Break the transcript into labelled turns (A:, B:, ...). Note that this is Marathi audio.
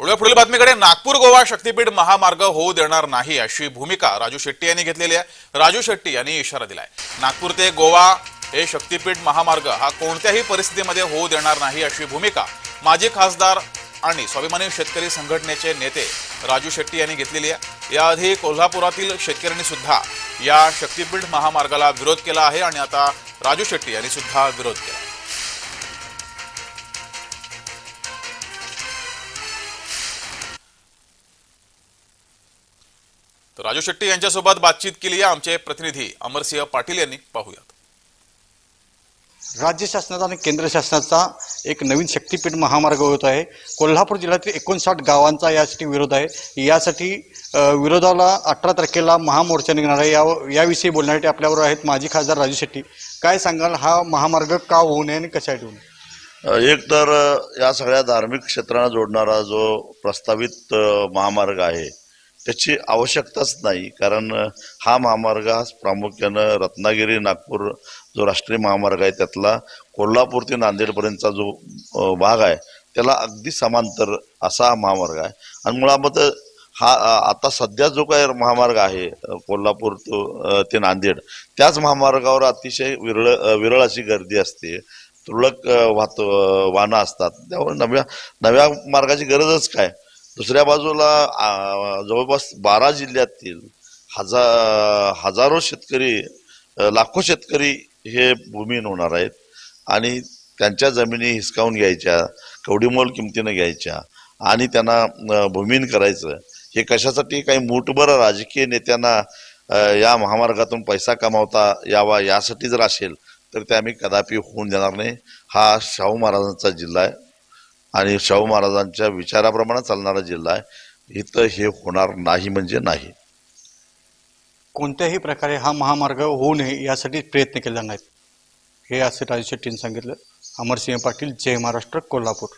A: पुढे पुढील बातमीकडे नागपूर गोवा शक्तीपीठ महामार्ग होऊ देणार नाही अशी भूमिका राजू शेट्टी यांनी घेतलेली आहे. राजू शेट्टी यांनी इशारा दिलाय. नागपूर ते गोवा हे शक्तीपीठ महामार्ग हा कोणत्याही परिस्थितीमध्ये होऊ देणार नाही अशी भूमिका माजी खासदार आणि स्वाभिमानी शेतकरी संघटनेचे नेते राजू शेट्टी यांनी घेतलेली आहे. याआधी कोल्हापुरातील शेतकऱ्यांनी सुद्धा या शक्तीपीठ महामार्गाला विरोध केला आहे आणि आता राजू शेट्टी यांनी सुद्धा विरोध केला तर राजू शेट्टी यांच्यासोबत बातचीत केली आहे आमचे प्रतिनिधी अमरसिंह पाटील यांनी. पाहूयात.
B: राज्य शासनाचा आणि केंद्र शासनाचा एक नवीन शक्तीपीठ महामार्ग होत आहे. कोल्हापूर जिल्ह्यातील एकोणसाठ गावांचा यासाठी विरोध आहे. यासाठी विरोधाला अठरा तारखेला महामोर्चा निघणार आहे. या याविषयी बोलण्यासाठी आपल्याबरोबर आहेत माजी खासदार राजू शेट्टी. काय सांगाल हा महामार्ग का होऊ नये आणि कशासाठी होऊ नये
C: एक तर या सगळ्या धार्मिक क्षेत्रांना जोडणारा जो प्रस्तावित महामार्ग आहे त्याची आवश्यकताच नाही. कारण हा महामार्ग हा प्रामुख्यानं रत्नागिरी नागपूर जो राष्ट्रीय महामार्ग आहे त्यातला कोल्हापूर ते नांदेडपर्यंतचा जो भाग आहे त्याला अगदी समांतर असा हा महामार्ग आहे. आणि मुळात हा आता सध्या जो काही महामार्ग आहे कोल्हापूर तो ते नांदेड त्याच महामार्गावर अतिशय विरळ विरळ अशी गर्दी असते. तुरळक वाहत वाहनं असतात. त्यामुळे नव्या नव्या मार्गाची गरजच काय? दुसऱ्या बाजूला जवळपास बारा जिल्ह्यातील हजार हजारो शेतकरी लाखो शेतकरी हे भूमीहीन होणार आहेत. आणि त्यांच्या जमिनी हिसकावून घ्यायच्या कवडीमोल किमतीनं घ्यायच्या आणि त्यांना भूमिहीन करायचं. हे कशासाठी? काही मूठभर राजकीय नेत्यांना या महामार्गातून पैसा कमावता यावा यासाठी जर असेल तर ते आम्ही कदापि होऊन देणार नाही. हा शाहू महाराजांचा जिल्हा आहे. आणि शाहू महाराजांच्या विचाराप्रमाणे चालणारा जिल्हा आहे. इथं हे होणार नाही म्हणजे नाही.
B: कोणत्याही प्रकारे हा महामार्ग होऊ नये यासाठी प्रयत्न केले नाहीत. हे असे राजू शेट्टींनी सांगितलं. अमरसिंह पाटील जय महाराष्ट्र कोल्हापूर.